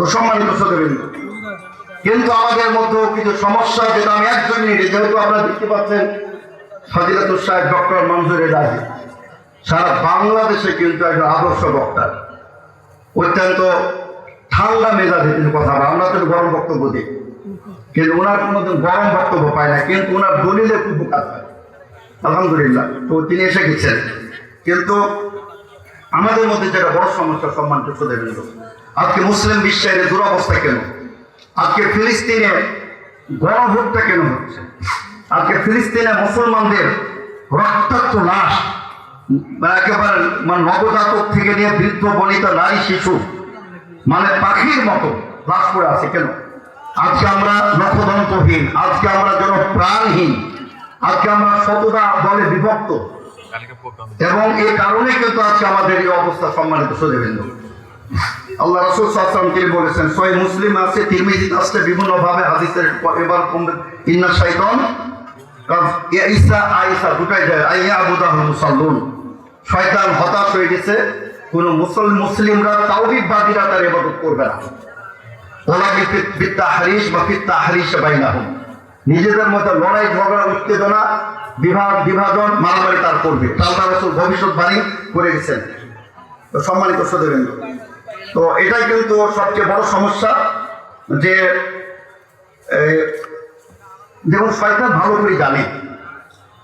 তো সম্মানিত সদবিন্দু কিন্তু আমাদের মধ্যেও কিছু সমস্যা যেটা আমি একজন মিনিটে যেহেতু আপনারা দেখতে পাচ্ছেন ফজিলাতুর সাহেব, ডক্টর মঞ্জুর রাজি সারা বাংলাদেশে কিন্তু একজন আদর্শ বক্তা। অত্যন্ত ঠান্ডা মেজাজে তিনি কথা আমরা তো গরম বক্তব্য দিই। কিন্তু ওনার কোনোদিন গরম বক্তব্য পায় না, কিন্তু ওনার দলিলে খুব কাজ হয়। আলহামদুলিল্লাহ, তো তিনি এসে গেছেন। কিন্তু আমাদের মধ্যে যেটা বড় সমস্যা সম্মান কিছু দেবেন আজকে মুসলিম বিশ্বের দুরবস্থা কেন? আজকে ফিলিস্তিনে গণভোটটা কেন হচ্ছে? আজকে ফিলিস্তিনে মুসলমানদের রক্তাক্ত লাশ মানে একেবারে মানে নবজাতক থেকে নিয়ে বৃদ্ধ, বনিতা, নারী, শিশু মানে পাখির মতো লাশ পড়ে আছে কেন? আজকে আমরা নখদন্তহীন, আজকে আমরা যেন প্রাণহীন আজকে আমরা শতদা দলে বিভক্ত। এবং এই কারণে কিন্তু আজকে আমাদের এই অবস্থা সম্মানিত সদেবেন্দ্র আল্লাহ রসুল তিনি বলেছেন সই মুসলিম আছে, তিরমিজি আসছে বিভিন্ন ভাবে হাদিসের এবার ইন্না আইসা দুটাই যায় আইয়া আবুদাহ মুসাল্লুন। শয়তান হতাশ হয়ে গেছে, কোন মুসল, মুসলিমরা তার করবে না। ওলাকে ফিত্তা হারিস বা ফিত্তা হারিস বাইনাহুম। নিজেদের মধ্যে লড়াই, ঝগড়া, উত্তেজনা বিভাগ, বিভাজন মারামারি তার করবে। আল্লাহ রসুল ভবিষ্যৎবাণী করে গেছেন তো সম্মানিত সদেবেন্দ্র তো এটাই কিন্তু সবচেয়ে বড় সমস্যা যে যেমন শয়তান ভালো করে জানে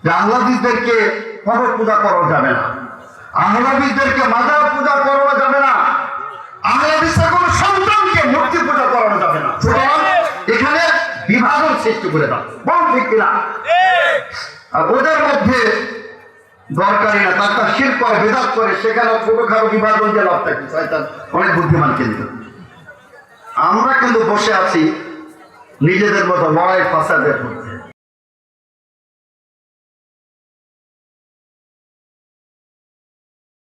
যে আহ্লাদিসদেরকে কবর পূজা করা যাবে না। আহ্লাদিসদেরকে মাজার পূজা করানো যাবে না। আহ্লাদিসের কোনো সন্তানকে মূর্তি পূজা করানো যাবে না। এখানে বিভাজন সৃষ্টি করে দাও। বল ঠিক কিনা? আর ওদের মধ্যে দরকারি না। তার তার শির করে বেদাত করে সেখানে ছোটখাটো বিভাজন দিয়ে লাভ থাকে। অনেক বুদ্ধিমান কিন্তু। আমরা কিন্তু বসে আছি নিজেদের মতো লড়াই ফাঁসাদের মধ্যে।